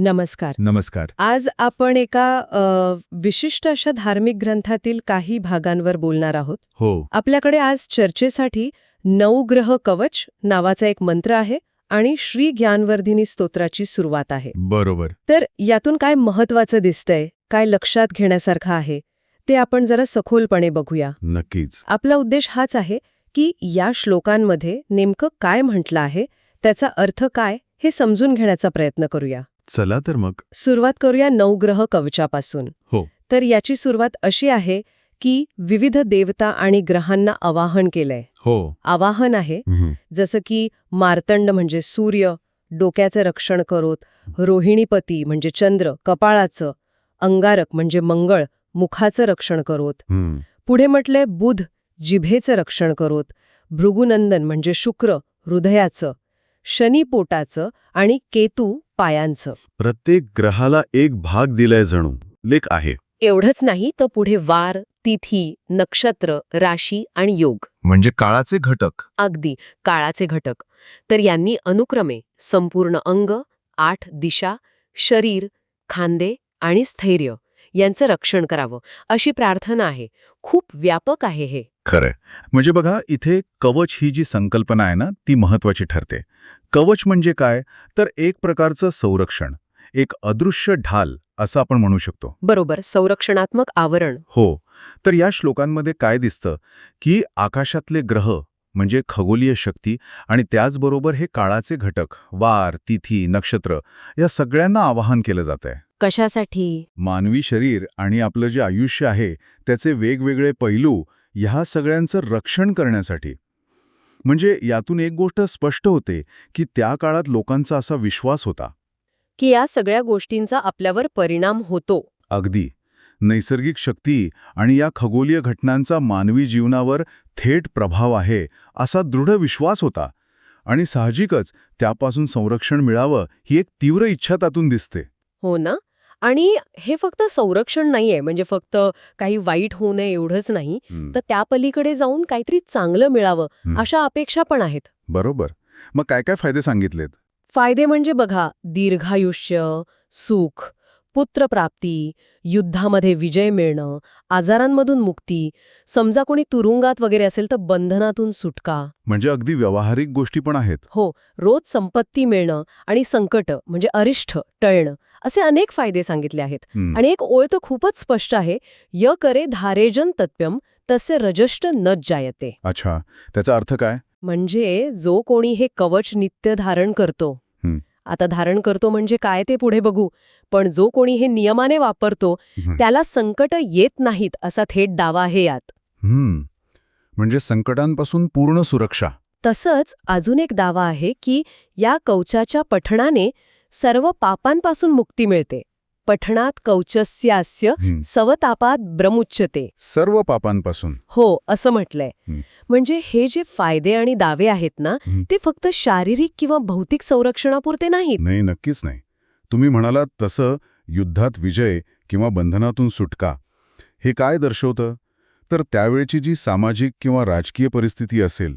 नमस्कार. नमस्कार. आज आपण एका विशिष्ट अशा धार्मिक ग्रंथातील काही भागांवर बोलणार आहोत. हो. आपल्याकडे आज चर्चेसाठी नवग्रह कवच नावाचा एक मंत्र आहे आणि श्री ज्ञानवर्धिनी स्तोत्राची सुरुवात आहे. बरोबर. तर यातून काय महत्वाचं दिसतंय काय लक्षात घेण्यासारखं आहे ते आपण जरा सखोलपणे बघूया. नक्कीच. आपला उद्देश हाच आहे की या श्लोकांमध्ये नेमकं काय म्हटलं आहे त्याचा अर्थ काय हे समजून घेण्याचा प्रयत्न करूया. चला तर मग सुरुवात करूया नवग्रह कवचापासून हो. तर याची सुरुवात अशी आहे की विविध देवता आणि ग्रहांना आवाहन केलंय हो आवाहन आहे. जसं की मार्तंड म्हणजे सूर्य डोक्याचं रक्षण करोत रोहिणीपती म्हणजे चंद्र कपाळाचं अंगारक म्हणजे मंगळ मुखाचं रक्षण करोत. पुढे म्हटलंय बुध जिभेचं रक्षण करोत भृगुनंदन म्हणजे शुक्र हृदयाचं शनी पोटाचं आणि केतू पायांचं. प्रत्येक ग्रहाला एक भाग दिलाय जणू. लेख आहे. एवढंच नाही तर पुढे वार तिथी नक्षत्र राशी आणि योग. म्हणजे काळाचे घटक. अगदी काळाचे घटक. तर यांनी अनुक्रमे संपूर्ण अंग आठ दिशा शरीर खांदे आणि स्थैर्य यांचं रक्षण करावं अशी प्रार्थना आहे. खूप व्यापक आहे हे. खरंय. म्हणजे बघा इथे कवच ही जी संकल्पना आहे ना ती महत्वाची ठरते. कवच म्हणजे काय? तर एक प्रकारचं संरक्षण एक अदृश्य ढाल असं आपण म्हणू शकतो. बरोबर संरक्षणात्मक आवरण. हो. तर या श्लोकांमध्ये काय दिसतं? की आकाशातले ग्रह म्हणजे खगोलीय शक्ती आणि त्याचबरोबर हे काळाचे घटक वार तिथी नक्षत्र या सगळ्यांना आवाहन केलं जात आहे कशासाठी? मानवी शरीर आणि आपलं जे आयुष्य आहे त्याचे वेगवेगळे पैलू ह्या सगळ्यांचं रक्षण करण्यासाठी. म्हणजे यातून एक गोष्ट स्पष्ट होते की त्या काळात लोकांचा असा विश्वास होता. की या सगळ्या गोष्टींचा आपल्यावर परिणाम होतो. अगदी. नैसर्गिक शक्ती आणि या खगोलीय घटनांचा मानवी जीवनावर थेट प्रभाव आहे असा दृढ विश्वास होता. आणि साहजिकच त्यापासून संरक्षण मिळावं ही एक तीव्र इच्छा त्यातून दिसते. हो ना? आणि हे फक्त संरक्षण नाहीये म्हणजे फक्त काही वाईट होऊ नये एवढंच नाही तर त्या पलीकडे जाऊन काहीतरी चांगलं मिळावं. अशा अपेक्षा पण आहेत. बरोबर. मग काय काय फायदे सांगितलेत? फायदे म्हणजे बघा दीर्घायुष्य सुख पुत्रप्राप्ती युद्धामध्ये विजय मिळणं आजारांमधून मुक्ती समजा कोणी तुरुंगात वगैरे असेल तर बंधनातून सुटका म्हणजे अगदी व्यावहारिक गोष्टी पण आहेत हो रोज संपत्ती मिळणं आणि संकट म्हणजे अरिष्ठ टळणं असे अनेक फायदे सांगितले आहेत. आणि एक ओळ तर खूपच स्पष्ट आहे य करे धारेजन तत्व्यम तसे रजष्ट न जायते अच्छा त्याचा अर्थ काय म्हणजे जो कोणी हे कवच नित्य धारण करतो. आता धारण करतो म्हणजे काय ते पुढे बघू. पण जो कोणी हे नियमाने वापरतो. त्याला संकट येत नाहीत असा थेट दावा आहे यात. हम्म. म्हणजे संकटांपासून पूर्ण सुरक्षा. तसंच अजून एक दावा आहे की या कवचाच्या पठणाने सर्व पापांपासून मुक्ती मिळते. पठणात कौचस्यास्य. सवतापात ब्रमुच्यते. सर्व पापांपासून. हो असं म्हटलंय. म्हणजे हे जे फायदे आणि दावे आहेत ना. ते फक्त शारीरिक किंवा भौतिक संरक्षणापुरते नाहीत. नाही नक्कीच नाही. तुम्ही म्हणालात तसं युद्धात विजय किंवा बंधनातून सुटका. हे काय दर्शवतं? तर त्यावेळची जी सामाजिक किंवा राजकीय परिस्थिती असेल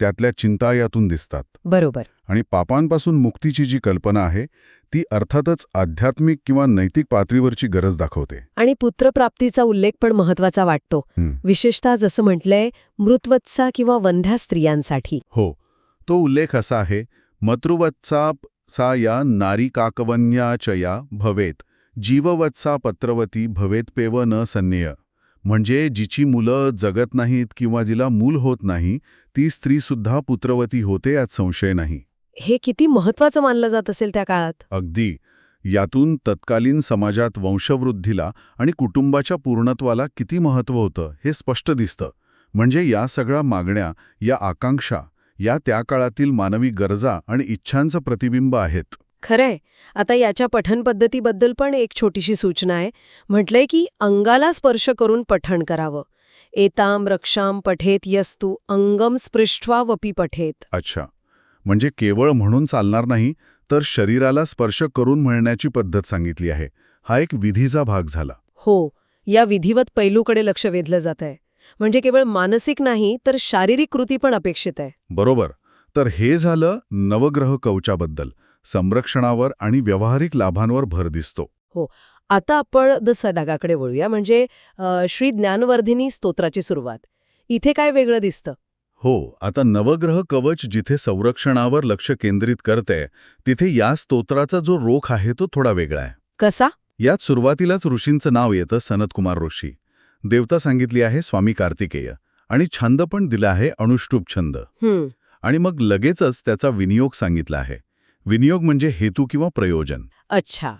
त्यातल्या चिंता यातून दिसतात. बरोबर. आणि पापांपासून मुक्तीची जी कल्पना आहे ती अर्थातच आध्यात्मिक किंवा नैतिक पातळीवरची गरज दाखवते. आणि पुत्रप्राप्तीचा उल्लेख पण महत्त्वाचा वाटतो. विशेषतः जसं म्हटलंय मृतवत्सा किंवा वंध्या स्त्रियांसाठी. हो. तो उल्लेख असा आहे मतृवत्सा सा या नारी काकवन्याचया भवेत जीववत्सा पत्रवती भवेत पेव न सन्नेय म्हणजे जिची मुलं जगत नाहीत किंवा जिला मूल होत नाही ती स्त्रीसुद्धा पुत्रवती होते यात संशय नाही. हे किती महत्वाचं मानलं जात असेल त्या काळात? अगदी. यातून तत्कालीन समाजात वंशवृद्धीला आणि कुटुंबाच्या पूर्णत्वाला किती महत्त्व होतं हे स्पष्ट दिसतं. म्हणजे या सगळ्या मागण्या या आकांक्षा या त्या काळातील मानवी गरजा आणि इच्छांचं प्रतिबिंब आहेत. खरंय. आता याच्या पठण पद्धतीबद्दल पण एक छोटीशी सूचना आहे. म्हटलंय की अंगाला स्पर्श करून पठण करावं. एताम रक्षाम पठेत यस्तु अंगम स्पृष्ट्वा वपी पठेत. अच्छा. म्हणजे केवळ म्हणून चालणार नाही तर शरीराला स्पर्श करून म्हणण्याची पद्धत सांगितली आहे. हा एक विधीचा भाग झाला. हो. या विधिवत पैलूकडे लक्ष वेधलं जात आहे म्हणजे केवळ मानसिक नाही तर शारीरिक कृती पण अपेक्षित आहे. बरोबर. तर हे झालं नवग्रह कवचाबद्दल. संरक्षणावर आणि व्यावहारिक लाभांवर भर दिसतो. आता आपण द सदागाकडे वळूया. म्हणजे श्री ज्ञानवर्धिनी स्तोत्राची सुरुवात. इथे काय वेगळं दिसतं? हो. आता नवग्रह कवच जिथे संरक्षणावर लक्ष केंद्रित करते तिथे या स्तोत्राचा जो रोख आहे तो थोडा वेगळा आहे. कसा? यात सुरुवातीलाच ऋषींचं नाव येतं सनतकुमार ऋषी. देवता सांगितली आहे स्वामी कार्तिकेय. आणि छंद पण दिला आहे अणुष्टुप छंद. हं, आणि मग लगेचच त्याचा विनियोग सांगितला आहे. विनियोग म्हणजे हेतू किंवा प्रयोजन. अच्छा.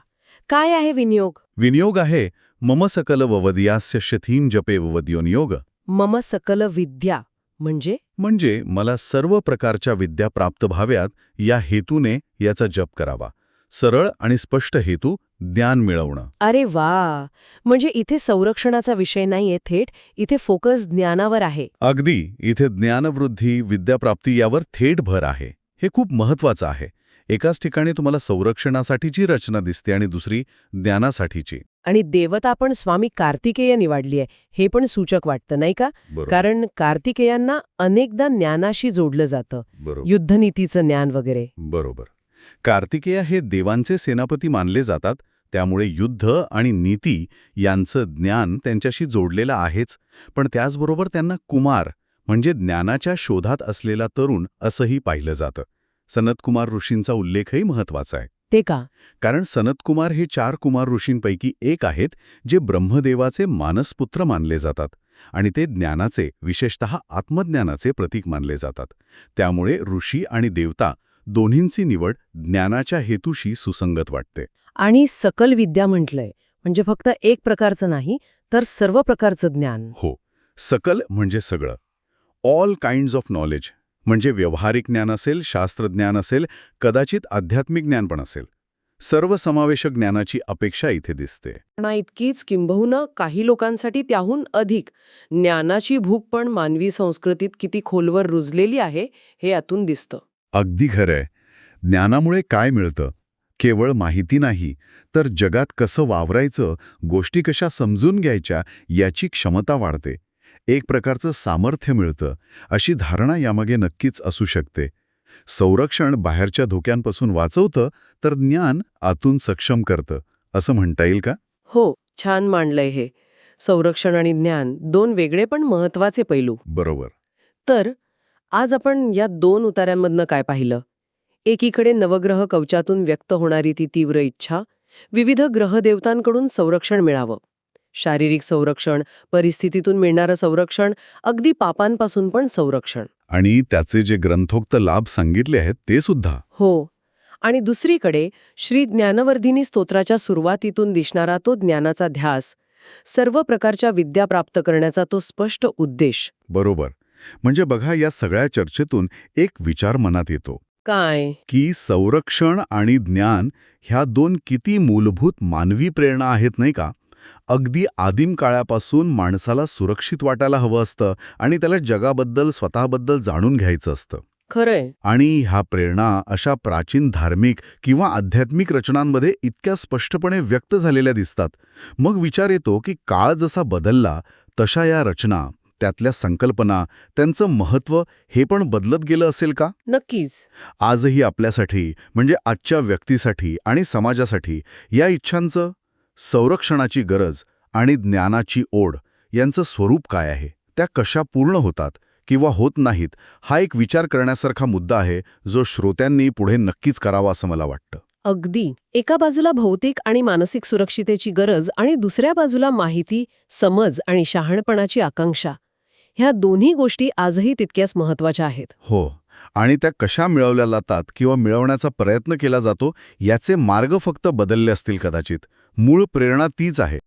काय आहे विनियोग? विनियोग आहे मम सकल ववदियास्य शथीन जपे ववद्योनियोग मम सकल विद्या म्हणजे? म्हणजे मला सर्व प्रकारच्या विद्या प्राप्त व्हाव्यात या हेतूने याचा जप करावा. सरळ आणि स्पष्ट हेतू ज्ञान मिळवणं. अरे वा! म्हणजे इथे संरक्षणाचा विषय नाहीये थेट इथे फोकस ज्ञानावर आहे. अगदी इथे ज्ञानवृद्धी विद्याप्राप्ती यावर थेट भर आहे. हे खूप महत्वाचं आहे. एकाच ठिकाणी तुम्हाला संरक्षणासाठीची रचना दिसते आणि दुसरी ज्ञानासाठीची. आणि देवता पण स्वामी कार्तिकेय निवडली आहे हे पण सूचक वाटतं नाही का? कारण कार्तिकेयांना अनेकदा ज्ञानाशी जोडलं जातं युद्धनीतीचं ज्ञान वगैरे. बरोबर. कार्तिकेय हे देवांचे सेनापती मानले जातात त्यामुळे युद्ध आणि नीती यांचं ज्ञान त्यांच्याशी जोडलेलं आहेच पण त्याचबरोबर त्यांना कुमार म्हणजे ज्ञानाच्या शोधात असलेला तरुण असंही पाहिलं जातं. सनतकुमार ऋषींचा उल्लेखही महत्त्वाचा आहे. ते का? कारण सनतकुमार हे चार कुमार ऋषींपैकी एक आहेत जे ब्रह्मदेवाचे मानसपुत्र मानले जातात आणि ते ज्ञानाचे विशेषतः आत्मज्ञानाचे प्रतीक मानले जातात. त्यामुळे ऋषी आणि देवता दोन्हींची निवड ज्ञानाच्या हेतूशी सुसंगत वाटते. आणि सकल विद्या म्हटलंय म्हणजे फक्त एक प्रकारचं नाही तर सर्व प्रकारचं ज्ञान. हो सकल म्हणजे सगळं. ऑल काइंड्स ऑफ नॉलेज म्हणजे व्यावहारिक ज्ञान असेल शास्त्रज्ञान असेल कदाचित आध्यात्मिक ज्ञान पण असेल. सर्वसमावेशक ज्ञानाची अपेक्षा इथे दिसते. ना इतकीच किंबहुना काही लोकांसाठी त्याहून अधिक. ज्ञानाची भूक पण मानवी संस्कृतीत किती खोलवर रुजलेली आहे हे यातून दिसतं. अगदी खरंय. ज्ञानामुळे काय मिळतं? केवळ माहिती नाही तर जगात कसं वावरायचं गोष्टी कशा समजून घ्यायच्या याची क्षमता वाढते. एक प्रकारचं सामर्थ्य मिळतं अशी धारणा यामागे नक्कीच असू शकते. संरक्षण बाहेरच्या धोक्यांपासून वाचवतं तर ज्ञान आतून सक्षम करतं. असं म्हणता येईल का? हो छान मांडलंय हे. संरक्षण आणि ज्ञान दोन वेगळे पण महत्त्वाचे पैलू. बरोबर. तर आज आपण या दोन उतार्यांमधनं काय पाहिलं? एकीकडे नवग्रह कवचातून व्यक्त होणारी ती तीव्र इच्छा विविध ग्रहदेवतांकडून संरक्षण मिळावं. शारीरिक संरक्षण परिस्थितीतून मिळणारं संरक्षण अगदी पापांपासून पण संरक्षण. आणि त्याचे जे ग्रंथोक्त लाभ सांगितले आहेत ते सुद्धा. हो. आणि दुसरीकडे श्री ज्ञानवर्धिनी स्तोत्राच्या सुरुवातीतून दिसणारा तो ज्ञानाचा ध्यास सर्व प्रकारच्या विद्या प्राप्त करण्याचा तो स्पष्ट उद्देश. बरोबर. म्हणजे बघा या सगळ्या चर्चेतून एक विचार मनात येतो. काय? की संरक्षण आणि ज्ञान ह्या दोन किती मूलभूत मानवी प्रेरणा आहेत नाही का? अगदी आदिम काळापासून माणसाला सुरक्षित वाटायला हवं असतं आणि त्याला जगाबद्दल स्वतःबद्दल जाणून घ्यायचं असतं. खरंय. आणि ह्या प्रेरणा अशा प्राचीन धार्मिक किंवा आध्यात्मिक रचनांमध्ये इतक्या स्पष्टपणे व्यक्त झालेल्या दिसतात. मग विचार येतो की काळ जसा बदलला तशा या रचना त्यातल्या संकल्पना त्यांचं महत्त्व हे पण बदलत गेलं असेल का? नक्कीच. आजही आपल्यासाठी म्हणजे आजच्या व्यक्तीसाठी आणि समाजासाठी या इच्छांचं संरक्षणाची गरज आणि ज्ञानाची ओढ यांचं स्वरूप काय आहे? त्या कशा पूर्ण होतात किंवा होत नाहीत हा एक विचार करण्यासारखा मुद्दा आहे जो श्रोत्यांनी पुढे नक्कीच करावा असं मला वाटतं. अगदी. एका बाजूला भौतिक आणि मानसिक सुरक्षितेची गरज आणि दुसऱ्या बाजूला माहिती समज आणि शहाणपणाची आकांक्षा. ह्या दोन्ही गोष्टी आजही तितक्याच महत्त्वाच्या आहेत. हो. आणि त्या कशा मिळवल्या जातात किंवा मिळवण्याचा प्रयत्न केला जातो याचे मार्ग फक्त बदलले असतील कदाचित. मूळ प्रेरणा तीच आहे.